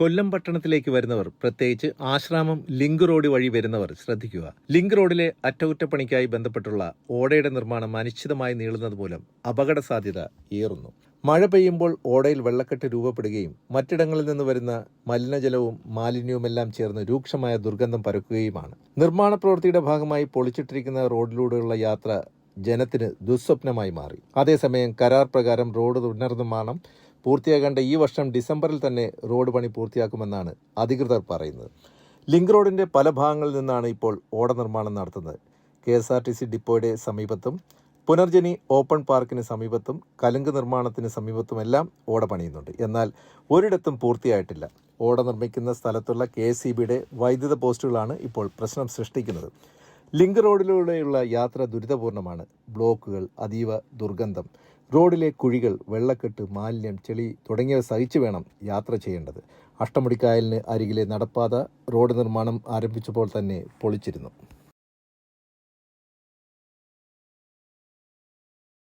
കൊല്ലം പട്ടണത്തിലേക്ക് വരുന്നവർ പ്രത്യേകിച്ച് ആശ്രാമം ലിങ്ക് റോഡ് വഴി വരുന്നവർ ശ്രദ്ധിക്കുക. ലിങ്ക് റോഡിലെ അറ്റകുറ്റപ്പണിക്കായി ബന്ധപ്പെട്ടുള്ള ഓടയുടെ നിർമ്മാണം അനിശ്ചിതമായി നീളുന്നത് മൂലം അപകട സാധ്യത ഏറുന്നു. മഴ പെയ്യുമ്പോൾ ഓടയിൽ വെള്ളക്കെട്ട് രൂപപ്പെടുകയും മറ്റിടങ്ങളിൽ നിന്ന് വരുന്ന മലിനജലവും മാലിന്യവുമെല്ലാം ചേർന്ന് രൂക്ഷമായ ദുർഗന്ധം പരക്കുകയുമാണ്. നിർമ്മാണ പ്രവൃത്തിയുടെ ഭാഗമായി പൊളിച്ചിട്ടിരിക്കുന്ന റോഡിലൂടെയുള്ള യാത്ര ജനത്തിന് ദുസ്വപ്നമായി മാറി. അതേസമയം കരാർ പ്രകാരം റോഡ് പുനർനിർമ്മാണം പൂർത്തിയാകേണ്ട ഈ വർഷം ഡിസംബറിൽ തന്നെ റോഡ് പണി പൂർത്തിയാക്കുമെന്നാണ് അധികൃതർ പറയുന്നത്. ലിങ്ക് റോഡിന്റെ പല ഭാഗങ്ങളിൽ നിന്നാണ് ഇപ്പോൾ ഓട നിർമ്മാണം നടത്തുന്നത്. K S R T C ഡിപ്പോയുടെ സമീപത്തും പുനർജനി ഓപ്പൺ പാർക്കിന് സമീപത്തും കലുങ്ക് നിർമ്മാണത്തിന് സമീപത്തുമെല്ലാം ഓട പണിയുന്നുണ്ട്. എന്നാൽ ഒരിടത്തും പൂർത്തിയായിട്ടില്ല. ഓട നിർമ്മിക്കുന്ന സ്ഥലത്തുള്ള കെ വൈദ്യുത പോസ്റ്റുകളാണ് ഇപ്പോൾ പ്രശ്നം സൃഷ്ടിക്കുന്നത്. ലിങ്ക് റോഡിലൂടെയുള്ള യാത്ര ദുരിതപൂർണമാണ് ബ്ലോക്കുകൾ അതീവ ദുർഗന്ധം. റോഡിലെ കുഴികൾ വെള്ളക്കെട്ട് മാലിന്യം ചെളി തുടങ്ങിയവ സഹിച്ചു വേണം യാത്ര ചെയ്യേണ്ടത്. അഷ്ടമുടിക്കായലിന് അരികിലെ നടപ്പാത റോഡ് നിർമ്മാണം ആരംഭിച്ചപ്പോൾ തന്നെ പൊളിച്ചിരുന്നു.